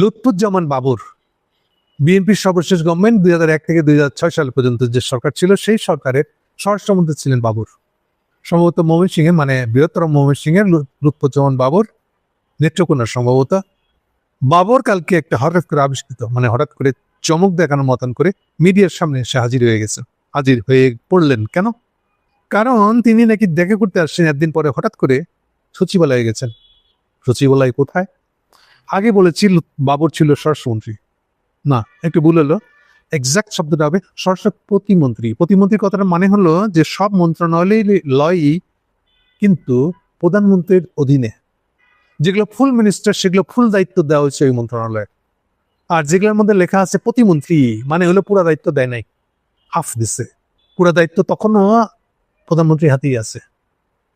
লুৎফুজ্জামান বাবর। বিএনপির সর্বশেষ গভর্নমেন্ট দুই এক থেকে দুই হাজার ছয় সাল পর্যন্ত যে সরকার ছিল, সেই সরকারের স্বরাষ্ট্রমন্ত্রী ছিলেন বাবর। সম্ভবত মোহাম্মদ সিংহের মানে বৃহত্তর মোহাম্মদ সিংহের লুৎফুজ্জামান বাবর নেত্রকোনা সম্ভবত। বাবর কালকে একটা হঠাৎ করে আবিষ্কৃত মানে হঠাৎ করে চমক দেখানোর মতন করে মিডিয়ার সামনে এসে হাজির হয়ে গেছে। হাজির হয়ে পড়লেন কেন? কারণ তিনি নাকি দেখা করতে আসছেন, একদিন পরে হঠাৎ করে সচিবালয়ে গেছেন। সচিবালয় কোথায়? আগে বলেছি বাবর ছিল স্বরাষ্ট্রমন্ত্রী। না, একটু ভুল হলো। এক্সাক্ট শব্দটা হবে স্বরাষ্ট্র প্রতিমন্ত্রী। প্রতিমন্ত্রীর কথাটা মানে হলো যে, সব মন্ত্রণালয় লয়ই কিন্তু প্রধানমন্ত্রীর অধীনে। যেগুলো ফুল মিনিস্টার সেগুলো ফুল দায়িত্ব দেওয়া হয়েছে ওই মন্ত্রণালয়ে। আর যেগুলোর মধ্যে লেখা আছে প্রতিমন্ত্রী মানে হলো পুরা দায়িত্ব দেয় নাই। হাফ দিছে। পুরা দায়িত্ব তখনও প্রধানমন্ত্রী হাতেই আছে।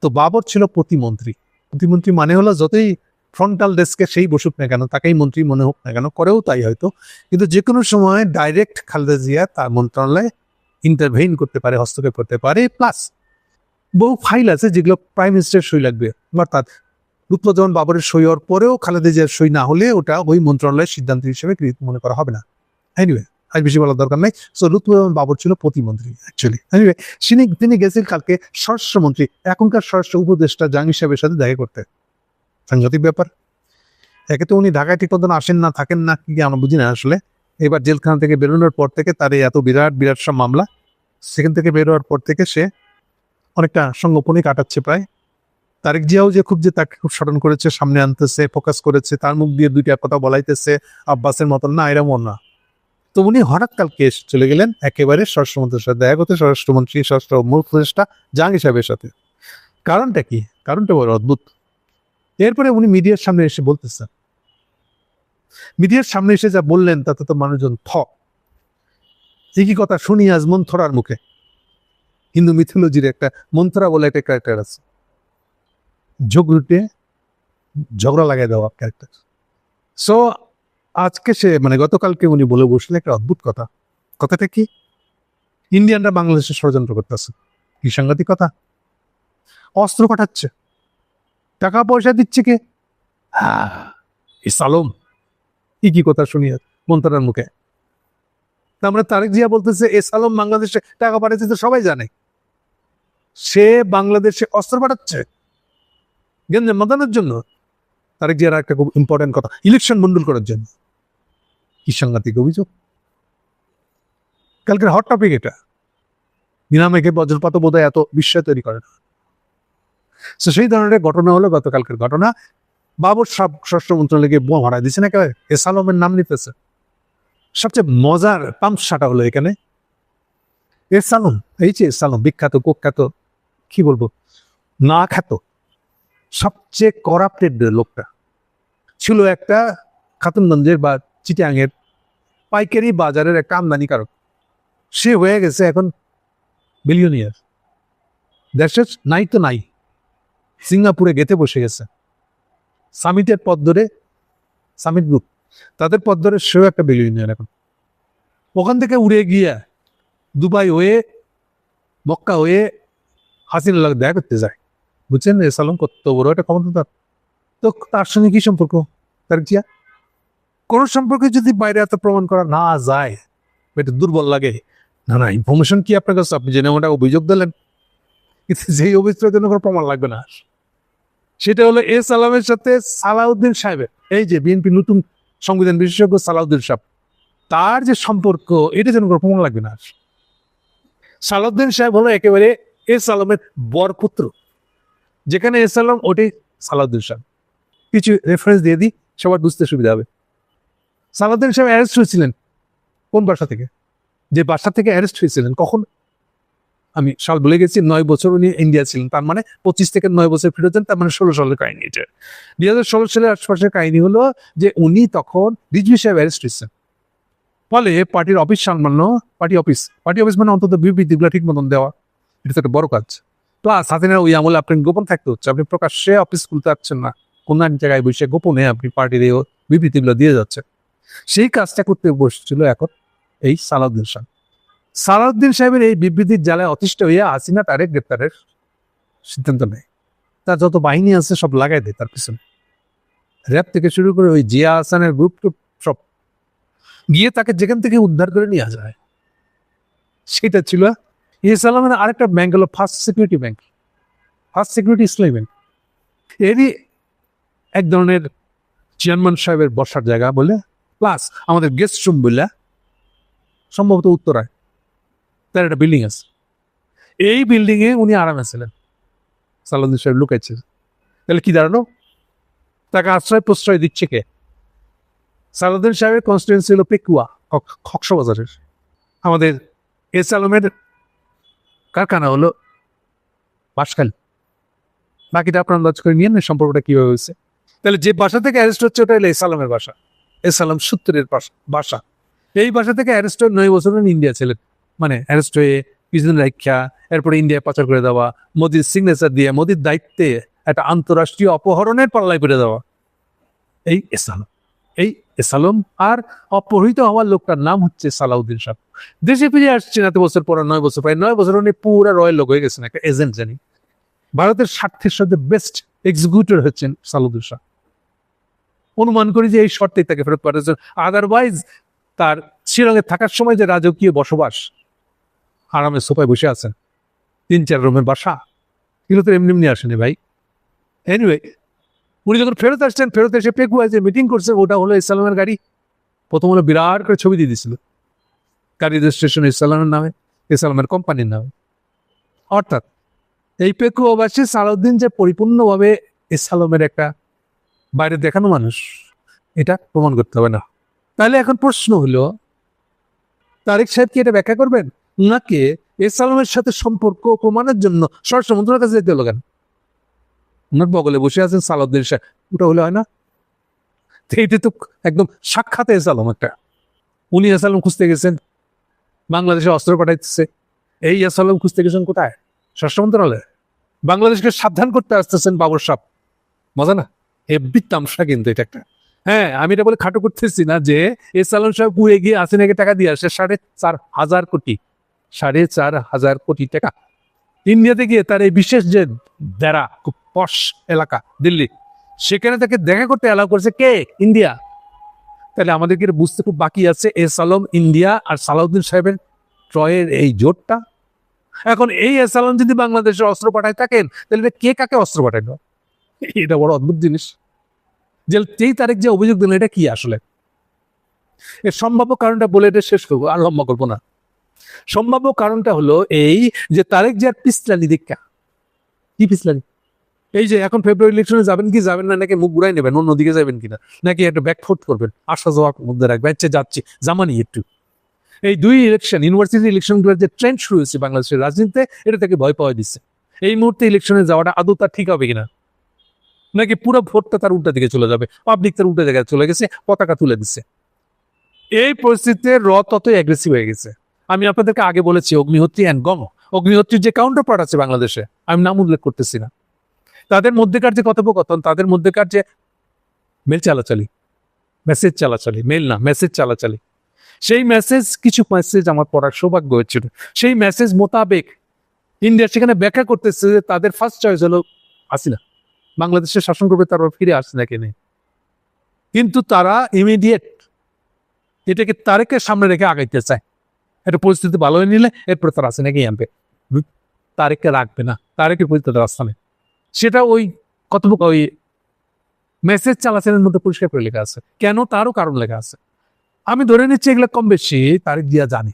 তো বাবর ছিল প্রতিমন্ত্রী। প্রতিমন্ত্রী মানে হলো যতই ফ্রন্টাল ডেস্কে সেই বসুক না কেন, তাকেই মন্ত্রী মনে হোক না কেন, করেও তাই হয়তো। কিন্তু যে কোনো সময় ডাইরেক্ট খালেদা জিয়া তার মন্ত্রণালয়ে ইন্টারভেইন করতে পারে, হস্তক্ষেপ করতে পারে প্লাস বহু ফাইল আছে যেগুলো প্রাইম মিনিস্টার সই লাগবে। অর্থাৎ লুৎফুজ্জামান বাবরের সই হওয়ার পরেও খালেদা জিয়ার সই না হলে ওটা ওই মন্ত্রণালয়ের সিদ্ধান্ত হিসেবে মনে করা হবে না। এনিওয়ে আর বেশি বলার দরকার নাই। সো লুৎফুজ্জামান বাবর ছিল প্রতিমন্ত্রী অ্যাকচুয়ালি এনিওয়ে তিনি গেছেন কালকে স্বরাষ্ট্রমন্ত্রী, এখনকার স্বরাষ্ট্র উপদেষ্টা জাহাঙ্গীর সাহেবের সাথে দেখা করতে। সাংঘাতিক ব্যাপার, একে তো উনি ঢাকায় ঠিক মতন আসেন না, থাকেন না, কি আমরা বুঝি না আসলে। এবার জেলখানা থেকে বেরোনোর পর থেকে তার এত বিরাট বিরাট সব মামলা, সেখান থেকে বেরোয়ার পর থেকে সে অনেকটা সঙ্গোপনে কাটাচ্ছে প্রায়। তারেক জিয়াও যে খুব যে তাকে খুব স্মরণ করেছে, সামনে আনতেছে, ফোকাস করেছে, তার মুখ দিয়ে দুইটা কথা বলাইতেছে, আব্বাসের মতন, না এরকম না। তো উনি হঠাৎ কালকে চলে গেলেন একেবারে স্বরাষ্ট্রমন্ত্রীর সাথে, দেখা করতে স্বরাষ্ট্রমন্ত্রী, স্বরাষ্ট্র মূল উপদেষ্টা, জাহাঙ্গীর সাহেবের সাথে। কারণটা কি? কারণটা বড় অদ্ভুত। এরপরে উনি মিডিয়ার সামনে এসে বলতেছেন। মিডিয়ার সামনে এসে যা বললেন, তাতে তো মানুষজন থ। একই কথা শুনি আজ মন্থরার মুখে। হিন্দু মিথোলজির একটা, মন্থরা বলে একটা ক্যারেক্টার আছে। ঝগড়ুটে ঝগড়া লাগাই দেওয়া ক্যারেক্টার সো আজকে সে মানে গতকালকে উনি বলে বসলেন একটা অদ্ভুত কথা। কথাটা কি? ইন্ডিয়ানরা বাংলাদেশে ষড়যন্ত্র করতেছে। কি সাংঘাতিক কথা? অস্ত্র পাঠাচ্ছে। টাকা পয়সা দিচ্ছে কে? হ্যাঁ সালম কি কি কথা শুনি মন্ত্রার মুখে। আমরা তারেক জিয়া বলতেছে, এ সালম বাংলাদেশে টাকা পাঠাচ্ছে তো সবাই জানে। সে বাংলাদেশে অস্ত্র পাঠাচ্ছে। গেঞ্জাম মাদানের জন্য। তারেক জিয়ার একটা খুব ইম্পর্টেন্ট কথা, ইলেকশন মন্ডল করার জন্য। কি সাংঘাতিক অভিযোগ। কালকের হট টপিক এটা। বিনা মেঘে বজ্রপাত বোধ এত বিস্ময় তৈরি করে না। তো সেই ধরনের ঘটনা হলো গতকালকের ঘটনা। বাবর সব স্বরাষ্ট্র মন্ত্রণালয়কে বোমা মারা দিচ্ছে না একেবারে এস আলমের নাম নিতেছে। সবচেয়ে মজার পাম্পসাটা হলো এখানে এস আলম এই যে এস আলম বিখ্যাত, কুখ্যাত, কি বলব, না খ্যাত, সবচেয়ে করাপ্টেড লোকটা। ছিল একটা খাতুনগঞ্জের বা চিটাঙের পাইকারি বাজারের একটা আমদানিকারক। সে হয়ে গেছে এখন বিলিয়নিয়ার দেশের নাই তো নাই। সিঙ্গাপুরে গেতে বসে গেছে। সামিটের পদ ধরে, সামিট গ্রুপ, তাদের পথ ধরে সেও একটা বিলিয়নিয়ার এখন। ওখান থেকে উড়ে গিয়ে দুবাই হয়ে, মক্কা হয়ে হাসিন লাগে দেখা করতে যায়। বুঝছেন সালম কত বড় একটা ক্ষমতা তো তার সঙ্গে কি সম্পর্ক? তার জিয়া কোন সম্পর্কে যদি বাইরে এত প্রমাণ করা না যায়, এটা দুর্বল লাগে। না না ইনফরমেশন কি আপনার কাছে? আপনি জেনে ওটা অভিযোগ দিলেন। কিন্তু যেই অভিযোগের জন্য কোনো প্রমাণ লাগবে না। সেটা হলো এস আলামের সাথে সালাউদ্দিন সাহেবের। এই যে বিএনপি নতুন সংবিধান বিশেষজ্ঞ সালাউদ্দিন সাহেব, তার যে সম্পর্ক, এটা যেন প্রমাণ লাগবে না। সালাউদ্দিন সাহেব হলো একেবারে এস আলমের বরপুত্র। যেখানে এস আলম ওটাই সালাউদ্দিন সাহেব। কিছু রেফারেন্স দিয়ে দিই, সবার বুঝতে সুবিধা হবে। সালাউদ্দিন সাহেব অ্যারেস্ট হয়েছিলেন কোন বাসা থেকে? যে বাসা থেকে অ্যারেস্ট হয়েছিলেন, কখন? আমি সাল বলে গেছি, নয় বছর উনি ইন্ডিয়া ছিলেন। তার মানে পঁচিশ থেকে নয় বছর ফিরে যান, তার মানে ষোলো সালের কাহিনী এটা। দুই হাজার ষোলো সালের আশপাশের কাহিনী হলো যে উনি তখন রিজভি সাহেব অ্যারেস্ট হয়েছেন। ফলে পার্টির অফিস সামান্য পার্টি অফিস পার্টি অফিস মানে অন্তত বিবৃতিগুলো ঠিক মতন দেওয়া। এটা তো একটা বড় কাজ। তো সাথিনার ওই আমলে আপনি গোপন থাকতে হচ্ছে। আপনি প্রকাশ্যে অফিস খুলতে পারছেন না। কোন এক জায়গায় বসে গোপনে আপনি পার্টির বিবৃতিগুলো দিয়ে যাচ্ছে সেই কাজটা করতে বসছিল এখন এই সালাউদ্দিন সাহেব সালাউদ্দিন সাহেবের এই বিবৃতির জ্বালায় অতিষ্ঠ হইয়া হাসিনা তারে গ্রেপ্তারের সিদ্ধান্ত নেয়। তার যত বাহিনী আছে সব লাগাই দেয় তার পিছনে। র্যাব থেকে শুরু করে ওই জিয়া হাসানের গ্রুপ টুপ সব গিয়ে তাকে যেখান থেকে উদ্ধার করে নিয়ে যায় সেটা ছিল এস আলমের আরেকটা ব্যাংক হলো first security bank first security Islami bank এরই এক ধরনের চেয়ারম্যান সাহেবের বসার জায়গা বলে প্লাস আমাদের গেস্ট রুম বলে, সম্ভবত উত্তরায়। তার একটা বিল্ডিং আছে। এই বিল্ডিংয়ে উনি আরামে ছিলেন। সালাউদ্দিন সাহেব লুকাইছে। তাহলে কি দাঁড়ানো? তাকে আশ্রয় প্রশ্রয় দিচ্ছে কে? সালাউদ্দিন সাহেবের কনস্টিটুয়েন্সি হলো পেকুয়া কক্সবাজারের আমাদের এস আলমের কারখানা হলো বাসখালী বাকিটা আপনার আন্দাজ করে নিয়ে সম্পর্কটা কীভাবে হয়েছে। তাহলে যে বাসা থেকে অ্যারেস্ট হচ্ছে, ওটা হলো এস আলমের বাসা। এস আলম সূত্রের বাসা এই বাসা থেকে অ্যারেস্ট হয়ে নয় বছর ইন্ডিয়া ছিলেন। মানে অ্যারেস্ট হয়ে কিছুদিন রাখা এরপরে ইন্ডিয়ায় পাচার করে দেওয়া, মোদির সিগনেচার দিয়ে, মোদির দায়িত্বে একটা আন্তরাষ্ট্রীয় অপহরণের পাল্লায় করে দেওয়া। এই এসালম এই এসালম আর অপহৃত হওয়ার লোকটার নাম হচ্ছে সালাউদ্দিন সাহ দেশে ফিরে আসছেন এত বছর পর, নয় বছর প্রায় নয় বছর উনি পুরা রয়্যাল লোক হয়ে গেছেন, একটা এজেন্ট জানি। ভারতের স্বার্থের সাথে বেস্ট এক্সিকিউটর হচ্ছেন সালাউদ্দিন শাহ অনুমান করি যে এই শর্তেই তাকে ফেরত পাঠিয়েছেন আদারওয়াইজ তার শিলংয়ে থাকার সময় যে রাজকীয় বসবাস আরামে সোফায় বসে আছেন। তিন, চার রুমের বাসা। এগুলো তো এমনি এমনি আসেনি ভাই। এনিওয়ে উনি যখন ফেরত আসছেন, ফেরত এসে পেকুয়ায় যে মিটিং করছে, ওটা হলো ইসলামের গাড়ি। প্রথম হলো বিরাট করে ছবি দিয়ে দিছিল গাড়ি রেজিস্ট্রেশন ইসলামের নামে, ইসলামের কোম্পানির নামে। অর্থাৎ, এই পেকুয়াবাসী সালাউদ্দিন যে পরিপূর্ণভাবে ইসলামের একটা বাইরে দেখানো মানুষ, এটা প্রমাণ করতে হবে না। তাহলে এখন প্রশ্ন হলো, তারেক সাহেব কি এটা ব্যাখ্যা করবেন? নাকি ইসলামের সাথে সম্পর্ক প্রমাণের জন্য? স্বরাষ্ট্র মন্ত্রণের কাছে যেতে হলো কেন? ওনার বগলে বসে আছেন সালাউদ্দিন সাহেব। ওটা হলে হয় না? এইটা তো একদম সাক্ষাতে এসালম একটা। উনি এসালম খুঁজতে গেছেন। বাংলাদেশে অস্ত্র পাঠাইতেছে। এই এসালম খুঁজতে গেছেন কোথায়? স্বরাষ্ট্র মন্ত্রণালয়ে বাংলাদেশকে সাবধান করতে আসতেছেন বাবর সাহ মজা না? হেব্বি তামসা কিন্তু এটা একটা। হ্যাঁ আমি এটা বলে খাটো করতেছি না যে এস আলম সাহেব পুড়ে গিয়ে আসিনাকে টাকা দিয়ে আসে সাড়ে চার হাজার কোটি। সাড়ে চার হাজার কোটি টাকা। ইন্ডিয়াতে গিয়ে তার এই বিশেষ যে দেরা খুব পশ এলাকা, দিল্লি, সেখানে তাকে দেখা করতে অ্যালাউ করেছে কে? ইন্ডিয়া। তাহলে আমাদেরকে বুঝতে খুব বাকি আছে? এস আলম ইন্ডিয়া আর সালাউদ্দিন সাহেবের ট্রয়ের এই জোটটা? এখন এই এস আলম যদি বাংলাদেশে অস্ত্র পাঠায় থাকেন, তাহলে কে কাকে অস্ত্র পাঠাইলো এটা বড় অদ্ভুত জিনিস। যে তেই তারিখ যে অভিযোগ দিল এটা কি আসলে? এর সম্ভাব্য কারণটা বলে এটা শেষ করব, আর লম্বা করব না। সম্ভাব্য কারণটা হলো এই যে তারেক যে পিছলানি দীক্ষা কি পিছলানি এই যে এখন ফেব্রুয়ারি ইলেকশনে যাবেন কি, যাবেন না, নাকি মুখ ঘুরাই নেবেন অন্যদিকে যাবেন কিনা? নাকি একটা ব্যাকফুট করবেন? আসা যাওয়ার মধ্যে রাখবেন। আচ্ছা যাচ্ছি। জামানি একটু। এই দুই ইলেকশন ইউনিভার্সিটি ইলেকশনগুলোর যে ট্রেন্ড শুরু হয়েছে বাংলাদেশের রাজনীতিতে, এটা তাকে ভয় পাওয়া দিচ্ছে। এই মুহূর্তে ইলেকশনে যাওয়াটা আদৌ তার ঠিক হবে কিনা? নাকি পুরো ভোটটা তার উল্টা দিকে চলে যাবে? পাবলিক তার উল্টা জায়গায় চলে গেছে, পতাকা তুলে দিচ্ছে। এই পরিস্থিতিতে র ততই অ্যাগ্রেসিভ হয়ে গেছে। আমি আপনাদেরকে আগে বলেছি, অগ্নিহত্রী অ্যান্ড গম। অগ্নিহত্রীর যে কাউন্টার পার্ট আছে বাংলাদেশে, আমি নাম উল্লেখ করতেছি না। তাদের মধ্যেকার যে কথোপকথন, তাদের মধ্যেকার যে মেল চালাচালি মেসেজ চালাচালি মেল না মেসেজ চালাচালি, সেই মেসেজ কিছু মেসেজ আমার পড়ার সৌভাগ্য হয়েছিল। সেই মেসেজ মোতাবেক ইন্ডিয়া সেখানে ব্যাখ্যা করতেছে যে তাদের ফার্স্ট চয়েস হলো আসিনা বাংলাদেশের শাসন করবে, তারপর ফিরে আসছে না কেনে কিন্তু তারা ইমিডিয়েট এটাকে তারেকের সামনে রেখে আগাইতে চায়। একটা পরিস্থিতি ভালো হয়ে নিলে এরপর তারা আসে নাকি আনবে তারেককে রাখবে না। তারেকের তাদের আস্থা নেই সেটা ওই কত ওই মেসেজ চালাচালের মধ্যে পরিষ্কার করে লেখা আছে। কেন? তারও কারণ লেখা আছে। আমি ধরে নিচ্ছি এগুলো কম বেশি তারেক দিয়া জানে।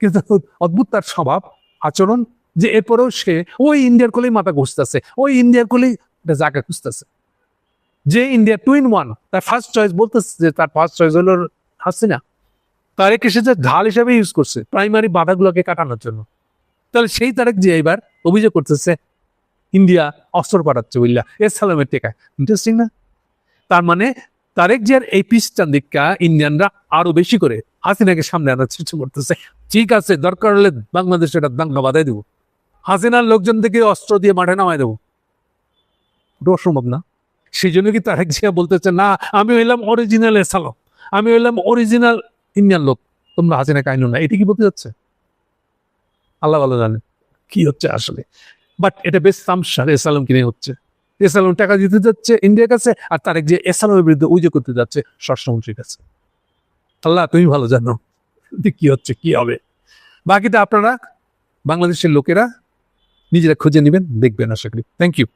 কিন্তু অদ্ভুত তার স্বভাব, আচরণ, যে এরপরেও সে ওই ইন্ডিয়ার কোলেই মাথা ঘুষতেছে। ওই ইন্ডিয়ার কোলেই জায়গা খুঁজতেছে। যে ইন্ডিয়া টু ইন ওয়ান তার ফার্স্ট চয়েস বলতেছে যে তার ফার্স্ট চয়েস হলো হাসিনা। তারেক এসে যে ঢাল হিসেবে ইউজ করছে প্রাইমারি বাধাগুলোকে কাটানোর জন্য। তাহলে সেই তারেক যে এবার অভিযোগ করতেছে, ইন্ডিয়া অস্ত্র পাঠাচ্ছে বুঝলা, এস সালামের টেকায়। ইন্টারেস্টিং না? তার মানে তারেক জিয়ার এই পিসটান দিকটা ইন্ডিয়ানরা আরও বেশি করে হাসিনাকে সামনে আনার চেষ্টা করতেছে। ঠিক আছে, দরকার হলে বাংলাদেশে এটা দাঙ্গা বাধাই দেবো। হাসিনার লোকজন থেকে অস্ত্র দিয়ে মাঠে নামাই দেবো। ওটা অসম্ভব না? সেই জন্য কি তারেক জিয়া বলতেছে, না, আমি হইলাম অরিজিনাল এসালম আমি হইলাম অরিজিনাল ইন্ডিয়ান লোক, তোমরা হাসিনা কাহিনী না। এটা কি বলতে যাচ্ছে? আল্লাহ ভালো জানে কি হচ্ছে আসলে। বাট এটা বেশ সামসার, এসালম কিনে হচ্ছে? এসালম টাকা দিতে যাচ্ছে ইন্ডিয়ার কাছে, আর তারেক যে এসালমের বিরুদ্ধে অভিযোগ করতে যাচ্ছে স্বরাষ্ট্রমন্ত্রীর কাছে। আল্লাহ, তুমি ভালো জানো কি হচ্ছে, কি হবে। বাকিটা আপনারা, বাংলাদেশের লোকেরা নিজেরা খুঁজে নেবেন, দেখবেন, আশা করি। Thank you